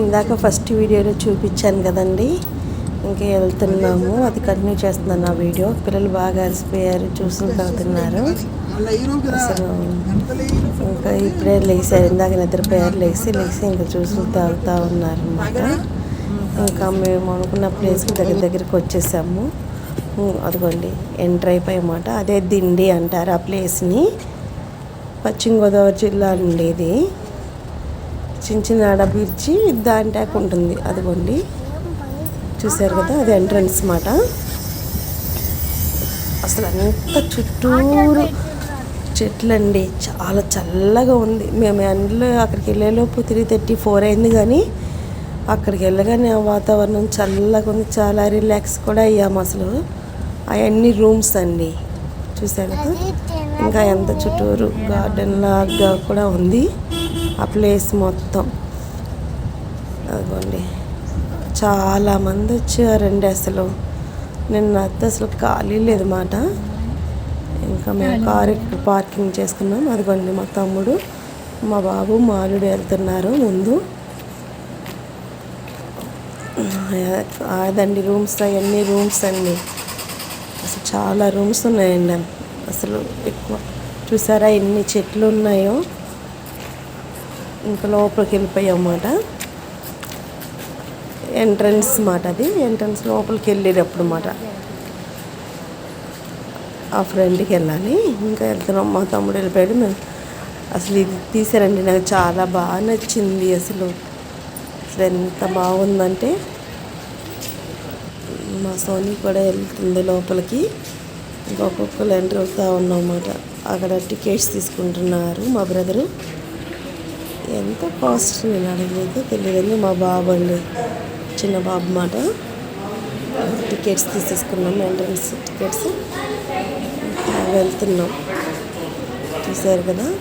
ఇందాక ఫస్ట్ వీడియోలో చూపించాను కదండి. ఇంకా వెళ్తున్నాము. అది కంటిన్యూ చేస్తున్నాను ఆ వీడియో. పిల్లలు బాగా అలసిపోయారు. చూసులు తాగుతున్నారు అసలు ఇంకా ఇప్పుడే లేచారు. ఇందాక నిద్రపోయారు. లేచి లేచి ఇంకా చూసులు తాగుతూ ఉన్నారనమాట ఇంకా మేము అనుకున్న ప్లేస్కి దగ్గర దగ్గరికి వచ్చేసాము. అదిగోండి. ఎంటర్ అయిపోయామాట అదే దిండి అంటారు ఆ ప్లేస్ని పశ్చిమ గోదావరి జిల్లా చిన్న ఇది చించినాడ బీచ్ ఉంటుంది. అదిగోండి. చూసారు కదా అది ఎంట్రన్స్ మాట. అసలు అంత చుట్టూరు చెట్లండి. చాలా చల్లగా ఉంది. మేము ఎండలో అక్కడికి వెళ్ళేలోపు త్రీ థర్టీ ఫోర్ అయింది కానీ అక్కడికి వెళ్ళగానే ఆ వాతావరణం చల్లగా ఉంది. చాలా రిలాక్స్ కూడా అయ్యాము అసలు. అవన్నీ రూమ్స్ అండి. చూసారు కదా? ఇంకా ఎంత చుట్టూరు గార్డెన్ లాగా కూడా ఉంది. ఆ ప్లేస్ మొత్తం. అదిగోండి. చాలా మంది వచ్చారండి అసలు. నిన్న అత్త అసలు ఖాళీ లేదు మాట. ఇంకా మేము కారు ఇక్కడ పార్కింగ్ చేసుకున్నాం. అదిగోండి మా తమ్ముడు మా బాబు మా అల్లుడు వెళ్తున్నారు ముందు. అదండి రూమ్స్ అవన్నీ రూమ్స్ అండి. అసలు చాలా రూమ్స్ ఉన్నాయండి. అసలు ఎక్కువ చూసారా ఎన్ని చెట్లు ఉన్నాయో. ఇంకా లోపలికి వెళ్ళిపోయాం అన్నమాట. ఎంట్రన్స్ మాట అది. ఎంట్రన్స్ లోపలికి వెళ్ళేటప్పుడు మాట ఆ ఫ్రెండ్కి వెళ్ళాలి. ఇంకా వెళ్తున్నాం. మా తమ్ముడు వెళ్ళిపోయాడు. మేము అసలు ఇది తీసారండి. నాకు చాలా బాగా నచ్చింది అసలు. అసలు ఎంత బాగుందంటే మా సోనీ కూడా వెళ్తుంది లోపలికి. ఇంకొకళ్ళు ఎంటర్ అవుతూ ఉన్నామన్నమాట అక్కడ టికెట్స్ తీసుకుంటున్నారు మా బ్రదరు ఎంత కాస్ట్ నేను అడగలేదు తెలియదండి. మా బాబు అండి చిన్న బాబు మాట. టికెట్స్ తీసేసుకున్నాం ఎంట్రన్స్ టికెట్స్. వెళ్తున్నాం. చూసారు కదా?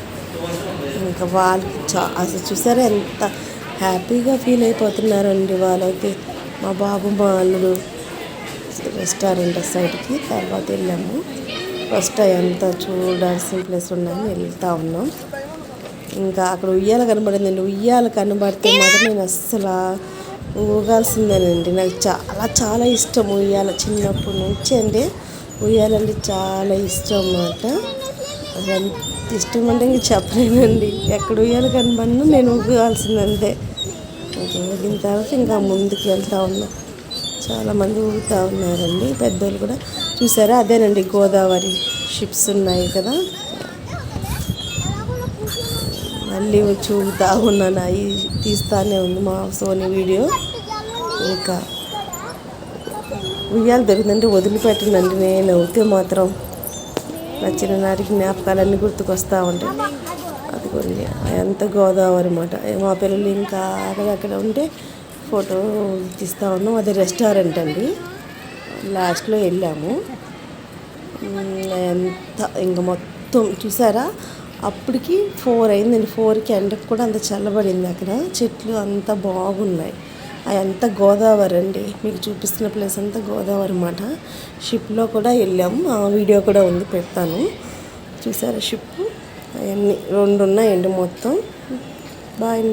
ఇంకా వాళ్ళకి చా అసలు చూసారా ఎంత హ్యాపీగా ఫీల్ అయిపోతున్నారండి వాళ్ళైతే. మా బాబు మా అల్లుడు రెస్టారెంట్ సైడ్కి తర్వాత వెళ్ళాము. ఫస్ట్ అంతా చూడాల్సిన ప్లేస్ ఉన్నాము వెళ్తూ ఉన్నాం. ఇంకా అక్కడ ఉయ్యాల కనబడిందండి ఉయ్యాల కనబడితే మాత్రం నేను అస్సలు ఊగాల్సిందేనండి. నాకు చాలా చాలా ఇష్టం ఉయ్యాల. చిన్నప్పటి నుంచి అండి ఉయ్యాలంటే చాలా ఇష్టం అన్నమాట. అసలు ఎంత ఇష్టం అంటే ఇంక చెప్పలేనండి. ఎక్కడ ఉయ్యాల కనబడినా నేను ఊగాల్సిందంతే. ఊగిన తర్వాత ఇంకా ముందుకు వెళ్తూ ఉన్నాం. చాలామంది ఊగుతూ ఉన్నారండి. పెద్దోళ్ళు కూడా చూసారా? అదేనండి గోదావరి షిప్స్ ఉన్నాయి కదా? మళ్ళీ వచ్చి ఉన్నాను అవి తీస్తానే ఉంది మా సోనీ వీడియో. ఇంకా ఉయ్యాలు దొరికిందంటే వదిలిపెట్టనండి నేను. అవుతే మాత్రం నా చిన్ననాటి జ్ఞాపకాలన్నీ గుర్తుకొస్తూ ఉంటాయి. అదిగోండి ఎంత గోదావరి అనమాట మా పిల్లలు ఇంకా అక్కడ ఉంటే ఫోటో తీస్తూ ఉన్నాం. అది రెస్టారెంట్ అండి. లాస్ట్లో వెళ్ళాము. ఎంత ఇంకా మొత్తం చూసారా? అప్పటికి ఫోర్ అయిందండి ఫోర్కి ఎండకు కూడా అంత చల్లబడింది అక్కడ. చెట్లు అంత బాగున్నాయి. అదంతా గోదావరి అండి. మీకు చూపిస్తున్న ప్లేస్ అంతా గోదావరి అన్నమాట. షిప్లో కూడా వెళ్ళాము ఆ వీడియో కూడా ఉంది పెడతాను. చూసారా షిప్ అవన్నీ రెండు ఉన్నాయండి మొత్తం. బాయ్